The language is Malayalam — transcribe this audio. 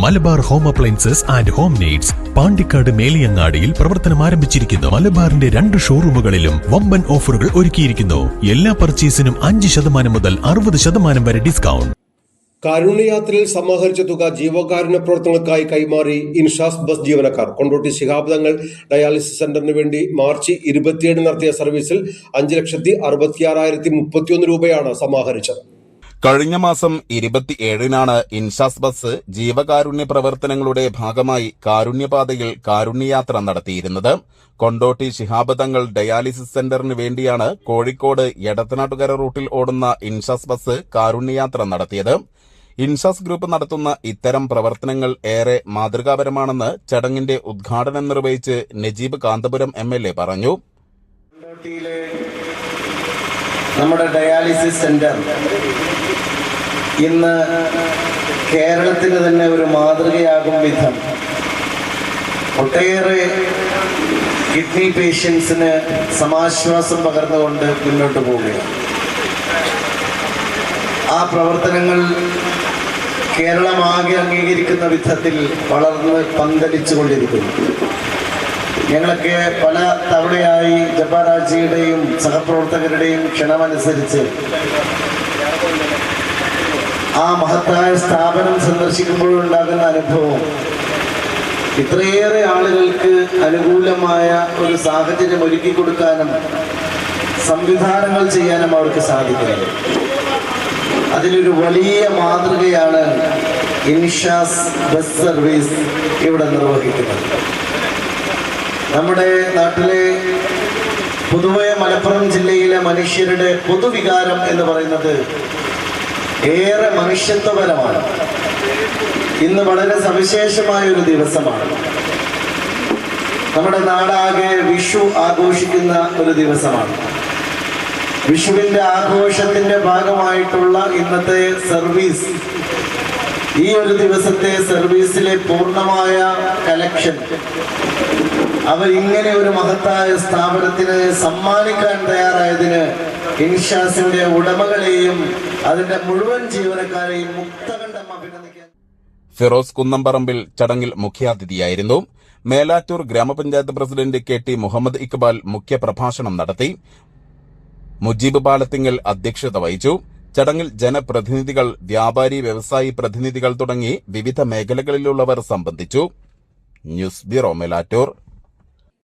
Malabar home appliances and home needs Pandikkad മേലിയങ്ങാടിയിൽ പ്രവർത്തനം ആരംഭിച്ചിരിക്കുന്നു. മലബാറിന്റെ രണ്ട് ഷോറൂമുകളിലും വമ്പൻ ഓഫറുകൾ ഒരുക്കിയിരിക്കുന്നു. എല്ലാ പർച്ചേസിനും അഞ്ച് ശതമാനം മുതൽ അറുപത് ശതമാനം വരെ ഡിസ്കൗണ്ട്. കാരുണ്യയാത്രയിൽ സമാഹരിച്ച തുക ജീവകാരുണ്യ പ്രവർത്തനങ്ങൾക്കായി കൈമാറി ഇൻഷാസ് ബസ് ജീവനക്കാർ. കൊണ്ടോട്ടി ശിഹാബ്ദങ്ങൾ ഡയാലിസിസ് സെന്ററിന് വേണ്ടി മാർച്ച് ഇരുപത്തിയേഴ് നടത്തിയ സർവീസിൽ അഞ്ച് ലക്ഷത്തി അറുപത്തിയാറായിരത്തി മുപ്പത്തിയൊന്ന് രൂപയാണ് സമാഹരിച്ചത്. കഴിഞ്ഞ മാസം ഇരുപത്തിയേഴിനാണ് ഇൻഷാസ് ബസ് ജീവകാരുണ്യ പ്രവർത്തനങ്ങളുടെ ഭാഗമായി കാരുണ്യപാതയിൽ കാരുണ്യയാത്ര നടത്തിയിരുന്നത്. കൊണ്ടോട്ടി ശിഹാബ് തങ്ങൾ ഡയാലിസിസ് സെന്ററിന് വേണ്ടിയാണ് കോഴിക്കോട് എടത്തനാട്ടുകര റൂട്ടിൽ ഓടുന്ന ഇൻഷാസ് ബസ് കാരുണ്യയാത്ര നടത്തിയത്. ഇൻഷാസ് ഗ്രൂപ്പ് നടത്തുന്ന ഇത്തരം പ്രവർത്തനങ്ങൾ ഏറെ മാതൃകാപരമാണെന്ന് ചടങ്ങിന്റെ ഉദ്ഘാടനം നിർവഹിച്ച് Najeeb Kanthapuram M L A പറഞ്ഞു. നമ്മുടെ ഡയാലിസിസ് സെന്റർ ഇന്ന് കേരളത്തിന് തന്നെ ഒരു മാതൃകയാകും വിധം. ഒട്ടേറെ കിഡ്നി പേഷ്യൻസിന് സമാശ്വാസം പകർന്നുകൊണ്ട് മുന്നോട്ട് പോവുകയാണ്. ആ പ്രവർത്തനങ്ങൾ കേരളമാകെ അംഗീകരിക്കുന്ന വിധത്തിൽ വളർന്ന് പന്തലിച്ചു കൊണ്ടിരിക്കുന്നു ഞങ്ങളൊക്കെ പല തവണയായി ജപ്പാരാജിയുടെയും സഹപ്രവർത്തകരുടെയും ക്ഷണമനുസരിച്ച് ആ മഹത്തായ സ്ഥാപനം സന്ദർശിക്കുമ്പോഴുണ്ടാകുന്ന അനുഭവം. ഇത്രയേറെ ആളുകൾക്ക് അനുകൂലമായ ഒരു സാഹചര്യം ഒരുക്കി കൊടുക്കാനും സംവിധാനങ്ങൾ ചെയ്യാനും അവർക്ക് സാധിക്കുന്നത്. അതിലൊരു വലിയ മാതൃകയാണ് ഇൻഷാസ് ബസ് സർവീസ് ഇവിടെ നിർവഹിക്കുന്നത്. നമ്മുടെ നാട്ടിലെ പൊതുവെ മലപ്പുറം ജില്ലയിലെ മനുഷ്യരുടെ പൊതുവികാരം എന്ന് പറയുന്നത് ഏറെ മനുഷ്യത്വപരമാണ്. ഇന്ന് വളരെ സവിശേഷമായ ഒരു ദിവസമാണ്. നമ്മുടെ നാടാകെ വിഷു ആഘോഷിക്കുന്ന ഒരു ദിവസമാണ്. വിഷുവിന്റെ ആഘോഷത്തിന്റെ ഭാഗമായിട്ടുള്ള ഇന്നത്തെ സർവീസ് ഈ ഒരു ദിവസത്തെ സർവീസിലെ പൂർണമായ കലക്ഷൻ അവർ ഇങ്ങനെ ഒരു മഹത്തായ സ്ഥാപനത്തിന് സമ്മാനിക്കാൻ തയ്യാറായതിന് ഇൻഷാസിന്റെ ഉടമകളെയും അതിന്റെ മുഴുവൻ ജീവനക്കാരെയും മുക്തകണ്ഠം അഭിനന്ദിക്കാൻ ഫിറോസ് കുന്നംപറമ്പിൽ ചടങ്ങിൽ മുഖ്യാതിഥിയായിരുന്നു. മേലാറ്റൂർ ഗ്രാമപഞ്ചായത്ത് president K T Muhammad Iqbal മുഖ്യപ്രഭാഷണം നടത്തി. മുജീബ് പാലത്തിങ്ങൽ അധ്യക്ഷത വഹിച്ചു. ചടങ്ങിൽ ജനപ്രതിനിധികൾ വ്യാപാരി വ്യവസായി പ്രതിനിധികൾ തുടങ്ങി വിവിധ മേഖലകളിലുള്ളവർ സംബന്ധിച്ചു. News bureau Melattur.